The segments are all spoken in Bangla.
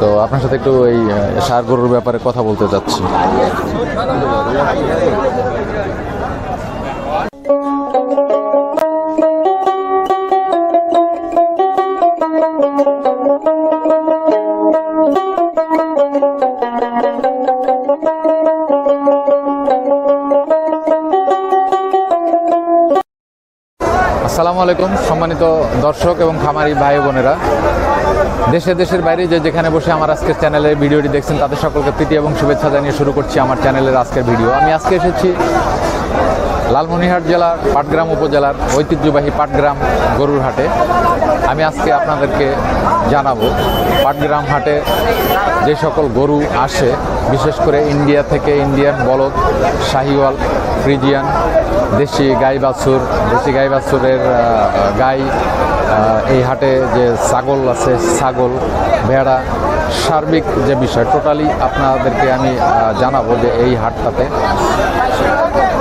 তো আপনার সাথে একটু এই ষাঁড় গরুর ব্যাপারে কথা বলতে চাচ্ছি আসসালামু আলাইকুম, সম্মানিত দর্শক এবং খামারি ভাই বোনেরা। দেশে দেশের বাইরে যে যেখানে বসে আমার আজকের চ্যানেলের ভিডিওটি দেখছেন, তাদের সকলকে প্রীতি এবং শুভেচ্ছা জানিয়ে শুরু করছি আমার চ্যানেলের আজকের ভিডিও। আমি আজকে এসেছি লালমনিরহাট জেলার পাটগ্রাম উপজেলার ঐতিহ্যবাহী পাটগ্রাম গরুর হাটে। আমি আজকে আপনাদেরকে জানাব, পাটগ্রাম হাটে যে সকল গরু আসে, বিশেষ করে ইন্ডিয়া থেকে ইন্ডিয়ান বলদ, শাহিওয়াল, ফ্রিজিয়ান দেশি গাই বাছুর, দেশি গাই বাছুরের গাই এই হাটে যে ছাগল আছে, ছাগল, ভেড়া, সার্বিক যে বিষয়, টোটালি আপনাদেরকে আমি জানাব যে এই হাটটাতে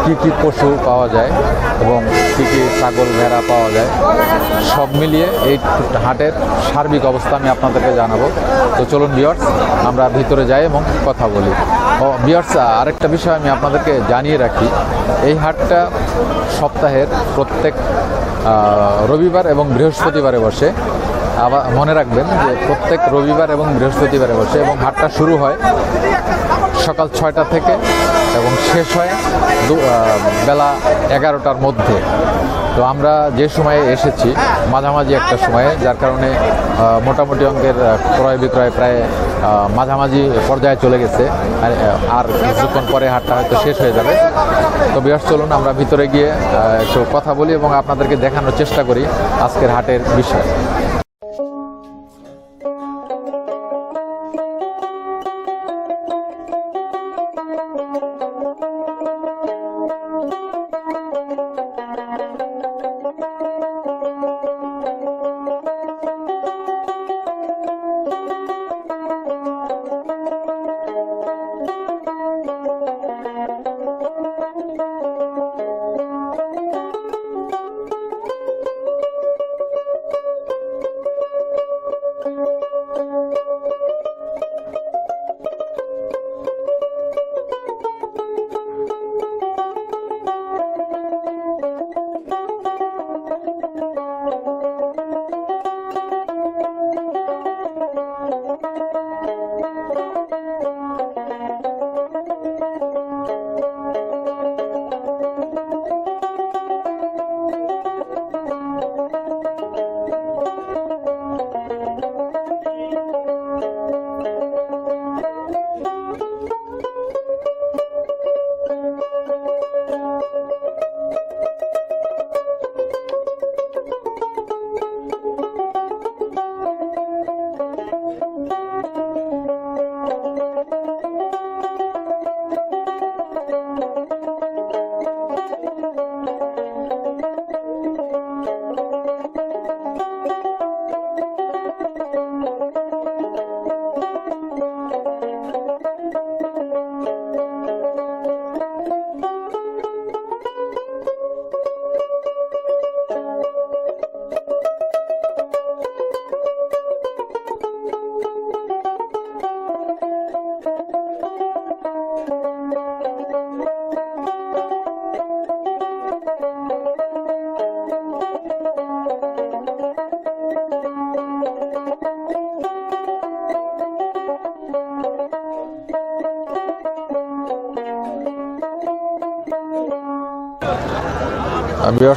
কি কি পশু পাওয়া যায় এবং কি কি ছাগল, ভেড়া পাওয়া যায়। সব মিলিয়ে এই হাটের সার্বিক অবস্থা আমি আপনাদেরকে জানাব। তো চলুন বিয়ার্স আমরা ভিতরে যাই এবং কথা বলি। ও বিয়ার্স আরেকটা বিষয় আমি আপনাদেরকে জানিয়ে রাখি। এই হাটটা সপ্তাহের প্রত্যেক রবিবার এবং বৃহস্পতিবারে বসে। আবার মনে রাখবেন যে প্রত্যেক রবিবার এবং বৃহস্পতিবারে বসে এবং হাটটা শুরু হয় সকাল ছয়টা থেকে এবং শেষ হয় বেলা এগারোটার মধ্যে। তো আমরা যে সময়ে এসেছি মাঝামাঝি একটা সময়ে যার কারণে মোটামুটি অঙ্কের ক্রয় বিক্রয় প্রায় মাঝামাঝি পর্যায়ে চলে গেছে। আর, কিছুক্ষণ পরে হাটটা হয়তো শেষ হয়ে যাবে। তো বিহার চলুন আমরা ভিতরে গিয়ে একটু কথা বলি এবং আপনাদেরকে দেখানোর চেষ্টা করি আজকের হাটের বিষয়।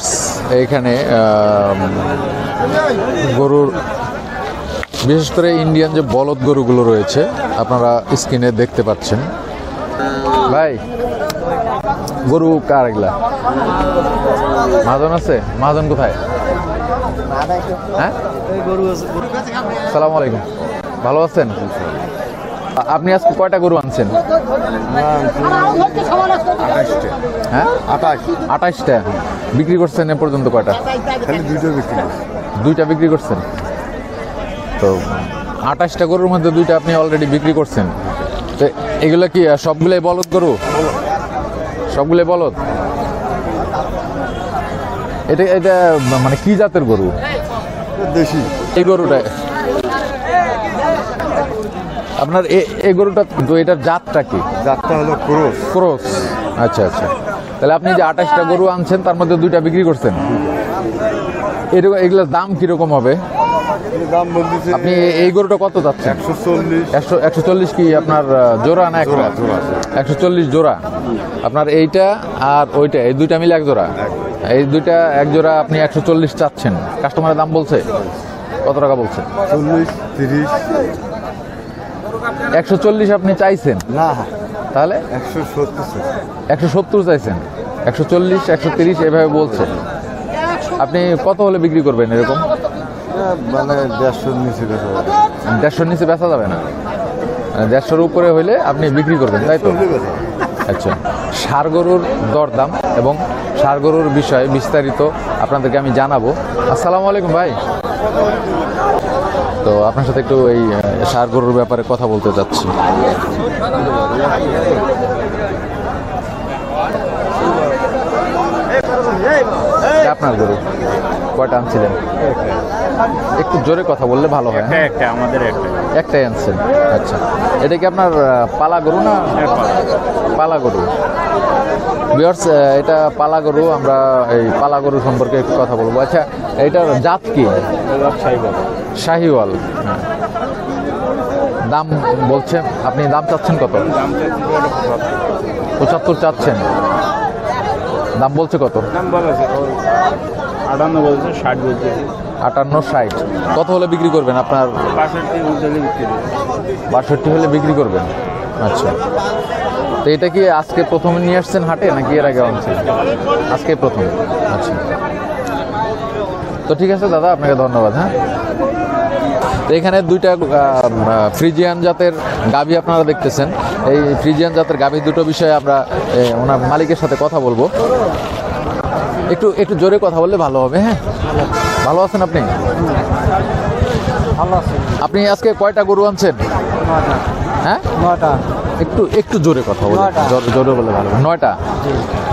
বিয়ার্স এইখানে গরুর, বিশেষ করে ইন্ডিয়ান যে বলদ গরুগুলো রয়েছে, আপনারা স্ক্রিনে দেখতে পাচ্ছেন। ভাই, গরু কার এগুলা? মাজন আছে? মাজন কোথায়? হ্যাঁ? সালাম আলাইকুম। ভালো আছেন? আপনি আজকে কয়টা গরু আনছেন? হ্যাঁ? আঠাশ। আঠাশটা? বিক্রি করছেন এ পর্যন্ত কয়টা? খালি দুটো বিক্রি দুইটা বিক্রি করছেন? তো আঠাশটা গরুর মধ্যে দুইটা আপনি অলরেডি বিক্রি করছেন। তো এগুলো কি সবগুলোই বলদ গরু? সবগুলোই বলদ? এটা এটা মানে কি জাতের গরু? দেশি। এই গরুটা আপনার এই গরুটা তো এটার জাতটা কি? জাতটা হলো ক্রোশ ক্রস। আচ্ছা আচ্ছা। তাহলে আপনি যে আঠাশটা গরু আনছেন তার মধ্যে দুইটা বিক্রি করছেন? এরকম এগুলোর দাম কীরকম হবে? দাম বলতেছে আপনি এই গরুটা কত যাচ্ছেন? একশো চল্লিশ। একশো চল্লিশ কি আপনার জোড়া না একটা। একশো চল্লিশ জোড়া। আপনার এইটা আর ওইটা এই দুইটা মিলে এক জোড়া। এই দুইটা এক জোড়া আপনি একশো চল্লিশ চাচ্ছেন। কাস্টমারের দাম বলছে? কত টাকা বলছে? চল্লিশ তিরিশ। একশো চল্লিশ আপনি চাইছেন? না। তাহলে? একশো সত্তর একশো সত্তর চাইছেন? একশো চল্লিশ একশো তিরিশ এভাবে বলছে। আপনি কত হলে বিক্রি করবেন এরকম? মানে দেড়শোর নিচে দেড়শোর নিচে বেচা যাবে না? মানে দেড়শোর উপরে হইলে আপনি বিক্রি করবেন তাই তো? আচ্ছা। সার গরুর দরদাম এবং সার গরুর বিষয়ে বিস্তারিত আপনাদেরকে আমি জানাব। আসসালামু আলাইকুম ভাই। তো আপনার সাথে একটু এই সার গরুর ব্যাপারে কথা বলতে চাচ্ছি আপনার গরু কয়টা আনছিলেন? একটু জোরে কথা বললে ভালো হয় হ্যাঁ? একটা আমাদের একটাই আনছেন আচ্ছা। এটা কি আপনার পালা গরু না? পালা গরু। বিয়ার্স এটা পালা গরু আমরা এই পালা গরু সম্পর্কে একটু কথা বলব। আচ্ছা এটার জাত কি? শাহিওয়াল। হ্যাঁ। দাম বলছেন আপনি দাম চাচ্ছেন কত? পঁচাত্তর। চাচ্ছেন। দাম বলছে কত? আটান্ন বলছে ষাট বলছে। আটান্ন ষাট। কত হলে বিক্রি করবেন আপনার? বাষট্টি বলতে বিক্রি বাষট্টি হলে বিক্রি করবেন? আচ্ছা। তো এটা কি আজকে প্রথমে নিয়ে আসছেন হাটে নাকি এর আগে আনছেন? আজকে প্রথম। আচ্ছা। তো ঠিক আছে দাদা আপনাকে ধন্যবাদ হ্যাঁ? তো এখানে দুইটা ফ্রিজিয়ান জাতের গাভী আপনারা দেখতেছেন। এই ফ্রিজিয়ান জাতের গাভী দুটো বিষয়ে আমরা ওনার মালিকের সাথে কথা বলব। একটু একটু জোরে কথা বললে ভালো হবে হ্যাঁ? ভালো আছেন আপনি? ভালো আপনি আজকে কয়টা গরু আনছেন? হ্যাঁ? নয়টা। একটু একটু জোরে কথা বলুন। জোরে- জোরে বলে ভালো। নয়টা?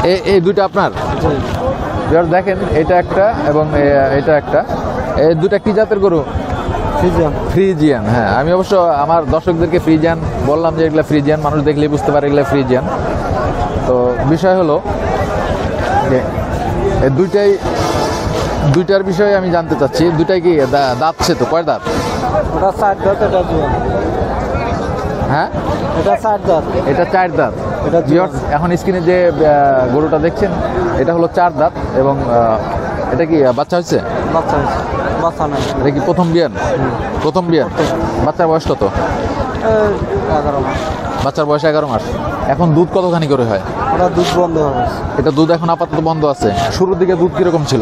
এই দুইটা আপনার? দেখেন এটা একটা এবং এটা একটা। এই দুটা কি জাতের গরু? ফ্রিজিয়ান। হ্যাঁ। আমি অবশ্য আমার দর্শকদেরকে ফ্রিজিয়ান বললাম যে এগুলা ফ্রিজিয়ান মানুষ দেখলেই বুঝতে পারে এগুলা ফ্রিজিয়ান। তো বিষয় হলো যে দুইটাই দুইটার বিষয়ে আমি জানতে চাচ্ছি। দুইটাই কি দাঁতছে তো? কয় দাঁত? ওটা চার দাঁত এটা হ্যাঁ? এটা চার দাঁত। এটা চার দাঁত। এটা এখন স্ক্রিনে যে গরুটা দেখছেন এটা হলো চার দাঁত এবং এটা কি বাচ্চা হচ্ছে বাচ্চা হয়েছে। বাচ্চা নাই। এটা কি প্রথম বিয়ান প্রথম বিয়ান বাচ্চার বয়স কত? এগারো মাস। বাচ্চার বয়স এগারো মাস। এখন দুধ কতখানি করে হয়? ওটা দুধ বন্ধ গেছে। এটা দুধ এখন আপাতত বন্ধ আছে। শুরুর দিকে দুধ কীরকম ছিল?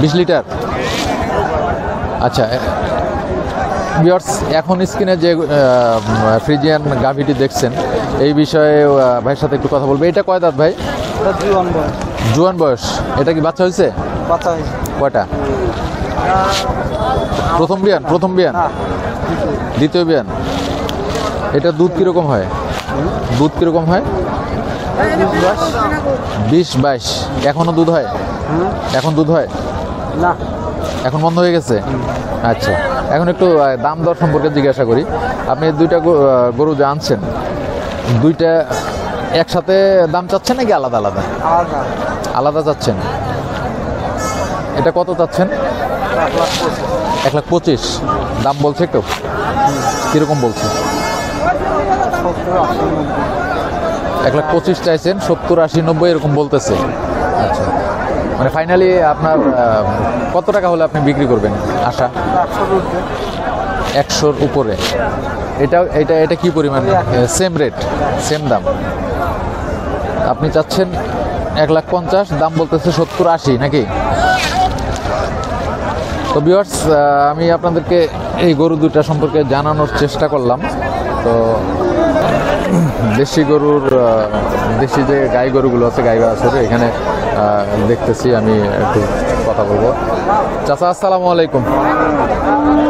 বিশ লিটার। আচ্ছা বিয়ার্স এখন স্ক্রিনে যে ফ্রিজিয়ান গাভিটি দেখছেন এই বিষয়ে ভাইয়ের সাথে একটু কথা বলব। এটা কয় দাঁত ভাই? জুয়ান বয়স। জুয়ান বয়স। এটা কি বাচ্চা হয়েছে? বাচ্চা হয়েছে। কয়টা? প্রথম বিয়ান প্রথম বিয়ান? দ্বিতীয় বিয়ান। এটা দুধ কীরকম হয়? দুধ কীরকম হয়? বিশ বাইশ। এখনও দুধ হয়? এখন দুধ হয়? না। এখন বন্ধ হয়ে গেছে? আচ্ছা। এখন একটু দাম দর সম্পর্কে জিজ্ঞাসা করি। আপনি দুইটা গরু যে আনছেন দুইটা একসাথে দাম চাচ্ছেন নাকি আলাদা আলাদা? আলাদা। চাচ্ছেন। এটা কত চাচ্ছেন? এক লাখ পঁচিশ। দাম বলছে একটু? কীরকম বলছে? এক লাখ পঁচিশ চাইছেন, সত্তর আশি, নব্বই, এরকম বলতেছে। আচ্ছা। মানে ফাইনালি আপনার কত টাকা হলে আপনি বিক্রি করবেন আশা? একশোর উপরে। এটা এটা এটা কি পরিমাণ? সেম রেট সেম দাম। আপনি চাচ্ছেন এক লাখ পঞ্চাশ, দাম বলতেছে সত্তর আশি, নাকি? তো বিয়ার্স আমি আপনাদেরকে এই গরু দুটা সম্পর্কে জানানোর চেষ্টা করলাম। তো, দেশি গরুর দেশি যে গাই গরুগুলো আছে, গাই বাছুর, এখানে দেখতেছি আমি একটু কথা বলব। চাচা আসসালামু আলাইকুম।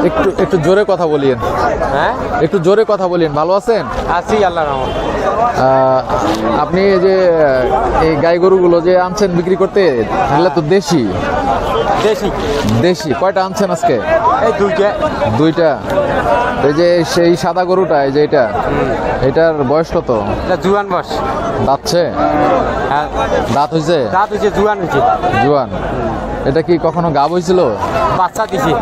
একটু একটু জোরে কথা বলিয়েন। হ্যাঁ? একটু জোরে কথা বলিয়েন ভালো আছেন? আছি আল্লাহ রহমান আপনি এই যে এই গাই গরুগুলো যে আনছেন বিক্রি করতে এগুলো তো দেশি? দেশি। দেশি। কয়টা আনছেন আজকে? এই দুইটা। দুইটা। এই যে সেই সাদা গরুটা এই যে এটা এটার বয়স কত? এটা জুয়ান বস দাঁতছে হ্যাঁ। দাঁত হয়েছে? দাঁত হচ্ছে জুয়ান হচ্ছে জুয়ান। এটা কি কখনো গাব হয়েছিল বাচ্চা দিছে।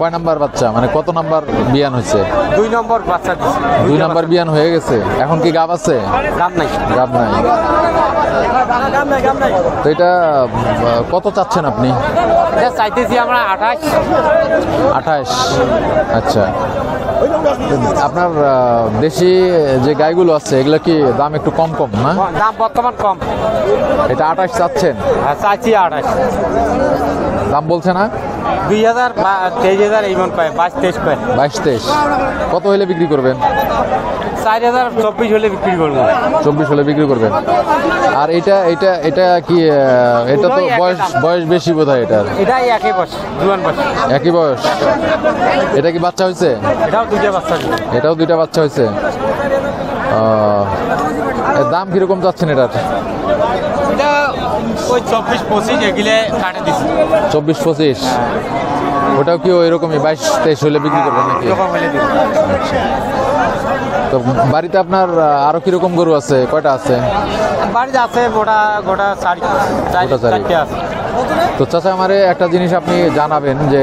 কয় নাম্বার বাচ্চা? মানে কত নাম্বার বিয়ান হয়েছে? দুই নম্বর বাচ্চা দিছে। দুই নাম্বার বিয়ান হয়ে গেছে। এখন কি গাব আছে? দাম নাই। গাব নাই। তো এটা কত চাচ্ছেন আপনি? এটা চাইতেছি আমরা আঠাশ। আঠাশ। আচ্ছা। আপনার দেশি যে গাইগুলো আছে এগুলো কি দাম একটু কম কম না? দাম বর্তমান কম। এটা আঠাশ চাচ্ছেন। চাচ্ছি চাইছি আঠাশ। দাম বলছে না? দুই হাজার তেইশ হাজার এইমন পায় বাইশ তেইশ পায়। বাইশ তেইশ। কত হলে বিক্রি করবেন? চার হাজার চব্বিশ হলে বিক্রি করব। চব্বিশ হলে বিক্রি করবেন? আর এটা এটা এটা কি এটা তো বয়স দাম। বয়স বেশি বোধ হয় এটার। এটাই একই জুয়ান বস একই বয়স? এটা কি বাচ্চা হয়েছে? এটাও দুইটা বাচ্চা এটাও দুইটা বাচ্চা হয়েছে? দাম কীরকম যাচ্ছেন এটার? এটা ওই চব্বিশ পঁচিশ এগুলে কাটে দিছি। চব্বিশ পঁচিশ? ওটাও কি ওই রকমই বাইশ তেইশ হলে বিক্রি করবেন নাকি? তো বাড়িতে আপনার আরও কীরকম গরু আছে? কয়টা আছে? বাড়িতে আছে গোটা গোটা চারি চারি- গোটা চারি। চারটে আছে। তো চাচা আমারে একটা জিনিস আপনি জানাবেন যে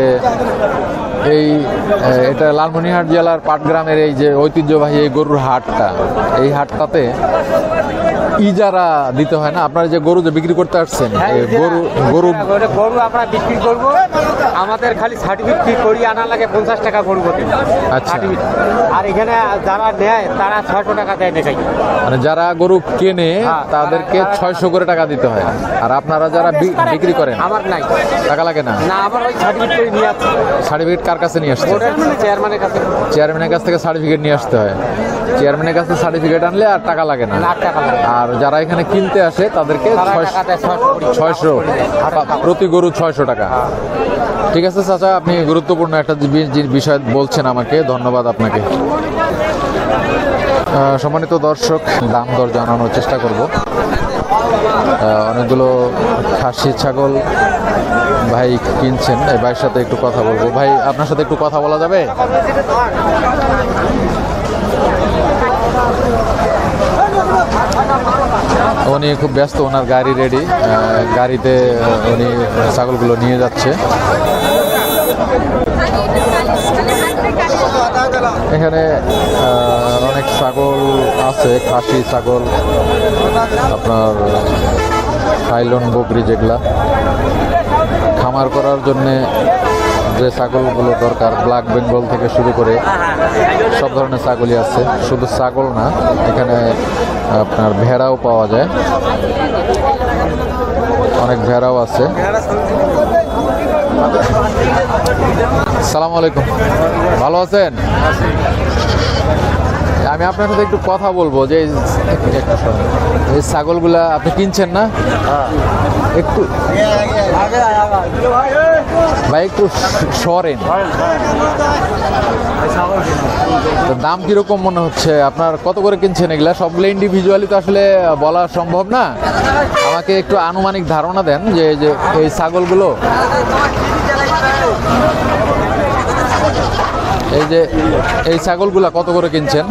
এই এটা লালমনিহাট জেলার পাটগ্রামের এই যে ঐতিহ্যবাহী এই গরুর হাটটা এই হাটটাতে ইজারা দিতে হয় না? আপনারা যে গরু যে বিক্রি করতে আসছেন হ্যাঁ, গরু গরু গরু আমরা বিক্রি করব। আমাদের খালি সার্টিফিকেট করি আনা লাগে পঞ্চাশ টাকা গরু প্রতি। আচ্ছা। আর এখানে যারা নেয় তারা ছয়শো টাকা দেয় দেখাই মানে যারা গরু কেনে হ্যাঁ, তাদেরকে ছয়শো করে টাকা দিতে হয়। আর আপনারা যারা বিক্রি করেন আমার নাই। টাকা লাগে না? না আমার ওই সার্টিফিকেট নিয়ে আসছে। সার্টিফিকেট কার কাছে নিয়ে আসছে চেয়ারম্যানের কাছে। চেয়ারম্যানের কাছ থেকে সার্টিফিকেট নিয়ে আসতে হয়। চেয়ারম্যানের কাছে সার্টিফিকেট আনলে আর টাকা লাগে না। আর যারা এখানে কিনতে আসে তাদেরকে ছয়শ-। প্রতি গরু ছয়শো টাকা। ঠিক আছে চাচা আপনি গুরুত্বপূর্ণ একটা বিষয় বলছেন আমাকে। ধন্যবাদ আপনাকে। সম্মানিত দর্শক দাম দর জানানোর চেষ্টা করব। অনেকগুলো খাসি ছাগল ভাই কিনছেন। এই ভাইয়ের সাথে একটু কথা বলব। ভাই আপনার সাথে একটু কথা বলা যাবে? উনি খুব ব্যস্ত, ওনার গাড়ি রেডি গাড়িতে উনি ছাগলগুলো নিয়ে যাচ্ছে। এখানে অনেক ছাগল আছে, খাসি ছাগল, আপনার থাইলন বকরি যেগুলা। খামার করার জন্যে যে ছাগলগুলো দরকার, ব্ল্যাক বেঙ্গল থেকে শুরু করে সব ধরনের ছাগলই আছে। শুধু ছাগল না, এখানে আপনার ভেড়াও পাওয়া যায়। অনেক ভেড়াও আছে। সালাম আলাইকুম। ভালো আছেন? আমি আপনার সাথে একটু কথা বলব যে এই ছাগলগুলা আপনি কিনছেন না? একটু। ভাই একটু সরেন। তো দাম কীরকম মনে হচ্ছে? আপনার কত করে কিনছেন এগুলা? সবগুলো ইন্ডিভিজুয়ালি তো আসলে বলা সম্ভব না। আমাকে একটু আনুমানিক ধারণা দেন যে এই যে এই ছাগলগুলো এই যে এই ছাগলগুলা কত করে কিনছেন?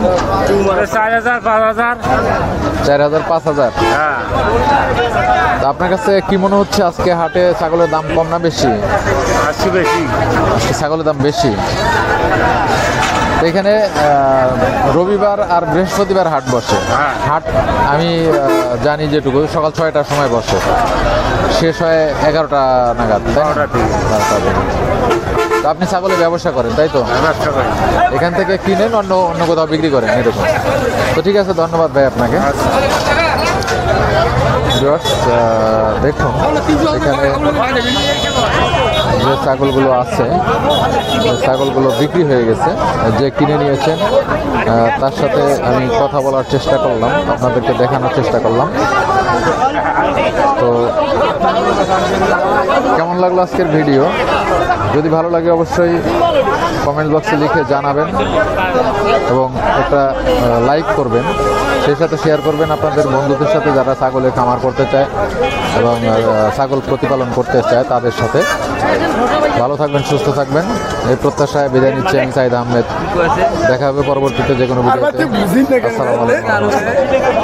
চার হাজার পাঁচ হাজার। চার হাজার পাঁচ হাজার? হ্যাঁ। আপনার কাছে কি মনে হচ্ছে আজকে হাটে ছাগলের দাম কম না বেশি? বেশি। ছাগলের দাম বেশি। এখানে রবিবার আর বৃহস্পতিবার হাট বসে। হ্যাঁ। হাট আমি জানি যেটুকু সকাল ছয়টার সময় বসে। শেষ হয় এগারোটা নাগাদ তো আপনি ছাগলের ব্যবসা করেন তাই তো? ব্যবসা এখান থেকে কিনেন অন্য অন্য কোথাও বিক্রি করেন এরকম। তো ঠিক আছে ধন্যবাদ ভাই আপনাকে। দেখুন এখানে যে ছাগলগুলো আছে ছাগলগুলো বিক্রি হয়ে গেছে। যে কিনে নিয়েছেন তার সাথে আমি কথা বলার চেষ্টা করলাম আপনাদেরকে দেখানোর চেষ্টা করলাম। তো কেমন লাগল আজকের ভিডিও? যদি ভালো লাগে অবশ্যই কমেন্ট বক্সে লিখে জানাবেন এবং একটা লাইক করবেন। সেই সাথে শেয়ার করবেন আপনাদের বন্ধুদের সাথে যারা ছাগলের খামার করতে চায় এবং ছাগল প্রতিপালন করতে চায় তাদের সাথে। ভালো থাকবেন সুস্থ থাকবেন। এই প্রত্যাশায় বিদায় নিচ্ছি আমি সাইদ আহমেদ। দেখা হবে পরবর্তীতে যে কোনো ভিডিওতে। আসসালামু আলাইকুম।